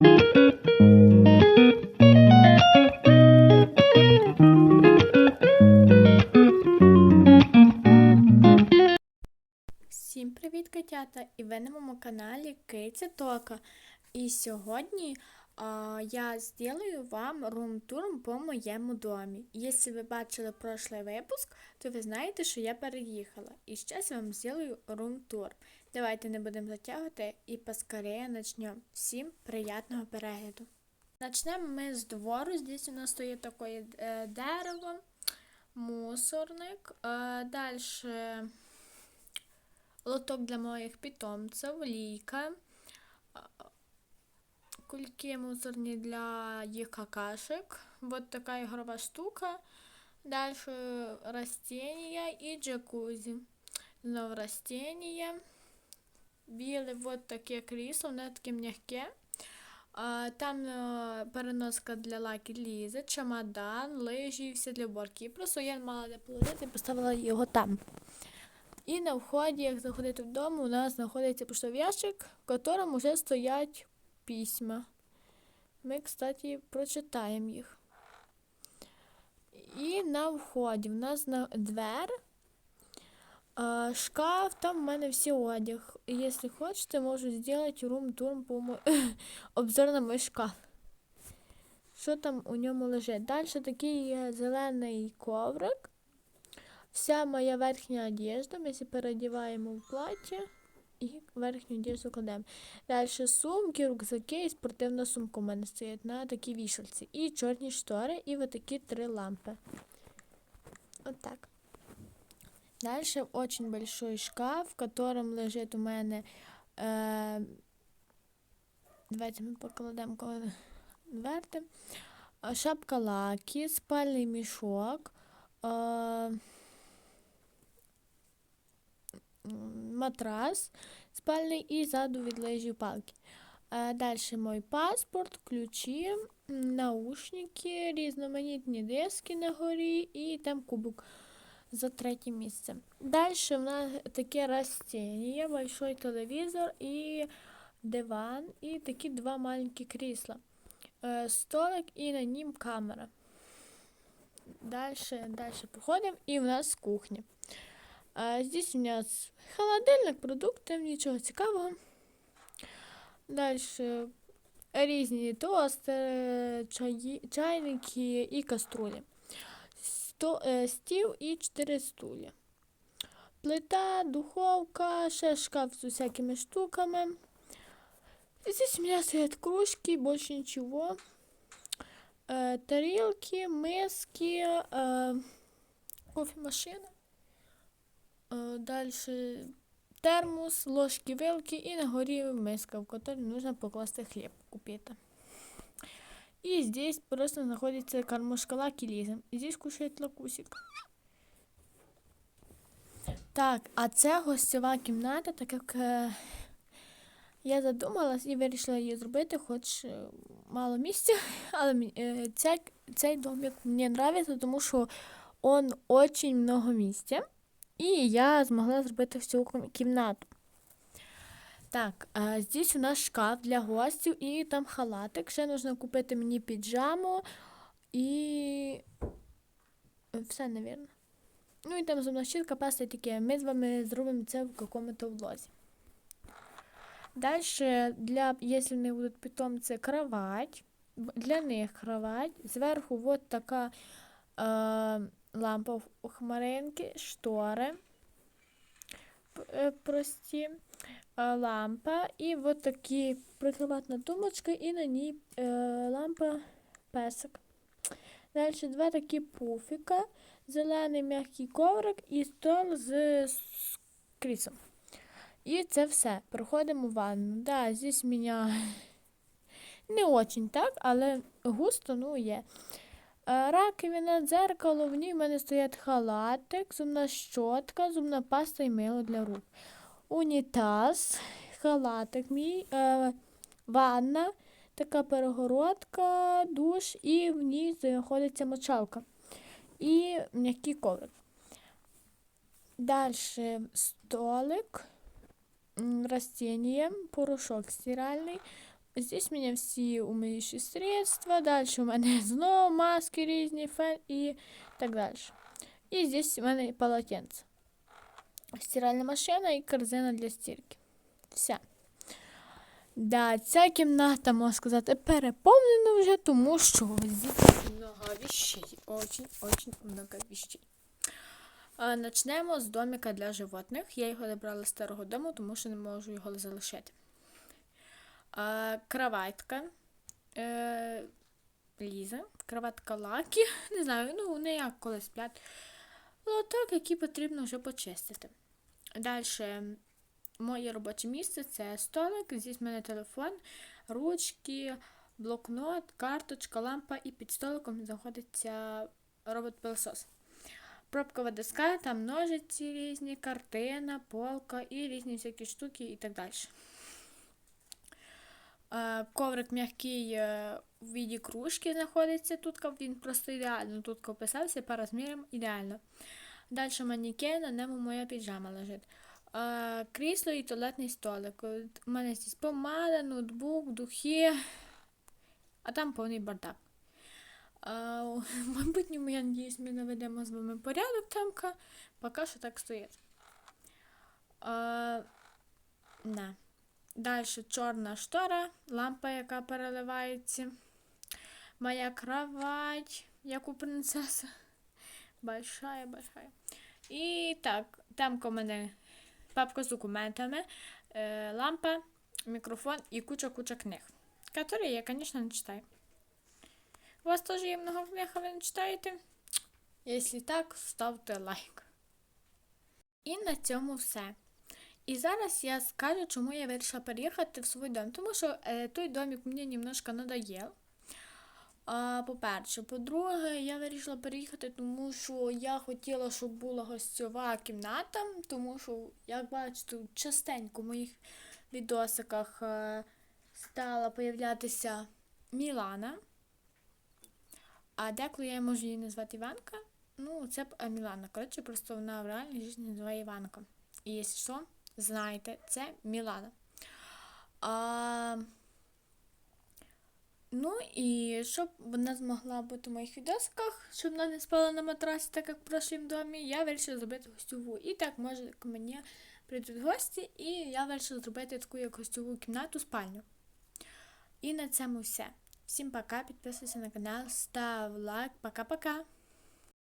Всім привіт, котята! І ви на моєму каналі Киця Тока. І сьогодні а, я зроблю вам рум-тур по моєму домі. Якщо ви бачили прошлий випуск, то ви знаєте, що я переїхала. І зараз вам зроблю рум-тур. Давайте не будемо затягувати і поскорее почнемо. Всім приємного перегляду. Почнемо ми з двору. Здесь у нас стоїть таке е, дерево, мусорник. Е, Далі лоток для моїх питомців, лійка, кульки мусорні для їх какашек, вот така ігрова штука, дальше растения і джакузі. Знову растения, біле вот таке крісло, воно таке м'яке. Там е, переноска для лаки лізи, чемодан, лижі і все для уборки. Просто я мала де положити і поставила його там. І на вході, як заходити вдома, у нас знаходиться поштовий ящик, в якому вже стоять письма. Ми, кстати, прочитаємо їх. І на вході в нас на двер, а, шкаф, там в мене всі одяг. І якщо хочете, можу зробити рум-тур по мо... обзор на мій шкаф. Що там у ньому лежить? Далі такий зелений коврик. Вся моя верхня одежда, ми переодіваємо в плаття і верхню одежду кладемо. Далі сумки, рюкзаки і спортивна сумка у мене стоїть на такій вішалці. І чорні штори, і ось такі три лампи. Вот так. Дальше очень большой шкаф, в котором лежит у мене. Э, давайте ми покладемо конверти. Шапка лаки, спальний мішок. Э, матрас спальний і ззаду від лежі палки. Далі мій паспорт, ключі, наушники, різноманітні диски на горі і там кубок за третє місце. Далі в нас таке растение, большой телевізор і диван, і такі два маленькі крісла. Е, столик і на нім камера. Далі, далі походимо і в нас кухня. Здесь у нас холодильник, продукти, нічого цікавого. Далі різні тостери, чайники і каструлі Сто, е, стіл і 4 стулі. Плита, духовка, ще шкаф з усякими штуками. Здесь у меня стоят кружки, больше ничего. Э, тарелки, миски, э, кофемашина. Э, дальше термос, ложки, вилки і на горі миска, в якій нужно покласти хліб купити. И здесь просто находится кормушка Лиза. И здесь кушает лакусик. Так, а це гостьова кімната, так як е, я задумалась і вирішила її зробити, хоч е, мало місця, але е, ця, цей домик мені подобається, тому що он очень много місця. І я змогла зробити всю кімнату. Так, а здесь у нас шкаф для гостів і там халатик. Ще потрібно купити мені піджаму і все, навірно. Ну і там зубна щітка, паста і таке. Ми з вами зробимо це в якому-то влозі. Далі, для, якщо в них будуть питомці, кровать. Для них кровать. Зверху вот така. Е лампа у хмаринки, штори е, прості, лампа і от такі прикриватна тумбочка, і на ній е, лампа песик. Далі два такі пуфіка, зелений м'який коврик і стол з, кріслом. І це все. Проходимо в ванну. Да, здесь мене не очень так, але густо ну є. Раковина, дзеркало, в ній в мене стоять халатик, зубна щотка, зубна паста і мило для рук. Унітаз, халатик мій, е, ванна, така перегородка, душ і в ній знаходиться мочалка. І м'який коврик. Далі столик, растіння, порошок стиральний, Здесь у мене всі умиючі средства. Далі у мене знову маски різні, фен і так далі. І здесь у мене полотенце. Стиральна машина і корзина для стірки. Все. Да, ця кімната, можна сказати, переповнена вже, тому що здесь много вещей. Очень-очень много вещей. Начнемо з домика для животних. Я його забрала з старого дому, тому що не можу його залишити. Кроватка. Е, Ліза. Кроватка Лакі. Не знаю, ну вони як коли сплять. Лоток, який потрібно вже почистити. Далі, моє робоче місце це столик. Здесь в мене телефон, ручки, блокнот, карточка, лампа і під столиком знаходиться робот-пилосос. Пробкова доска, там ножиці різні, картина, полка і різні всякі штуки і так далі. Е, Коврик м'який е, в віді кружки знаходиться тут, він просто ідеально тут описався по розмірам ідеально. Далі манекен, на ньому моя піджама лежить. Крісло і туалетний столик. У мене здесь помада, ноутбук, духи, а там повний бардак. В майбутньому, я надіюсь, ми наведемо з вами порядок тамка. Поки що так стоїть. А. Далі чорна штора, лампа, яка переливається. Моя кровать, як у принцеси. Большая, большая. І так, там у мене папка з документами, е, лампа, мікрофон і куча-куча книг, які я, звісно, не читаю. У вас теж є много книг, а ви не читаєте? Якщо так, ставте лайк. І на цьому все. І зараз я скажу, чому я вирішила переїхати в свій дом. Тому що е, той домик мені немножко надоїв. По-перше, по-друге, я вирішила переїхати, тому що я хотіла, щоб була гостьова кімната, тому що, як бачите, частенько в моїх відосиках е, стала появлятися Мілана. А деколи я можу її назвати Іванка. Ну, це е, Мілана. Коротше, просто вона в реальній житті називає Іванка. І якщо що, знайте, це Мілана. А... Ну і щоб вона змогла бути в моїх відосках, щоб вона не спала на матрасі, так як в прошлім домі, я вирішила зробити гостьову. І так може мені прийдуть гості, і я вирішила зробити таку як гостьову кімнату спальню. І на цьому все. Всім пока, підписуйся на канал, став лайк, пока-пока.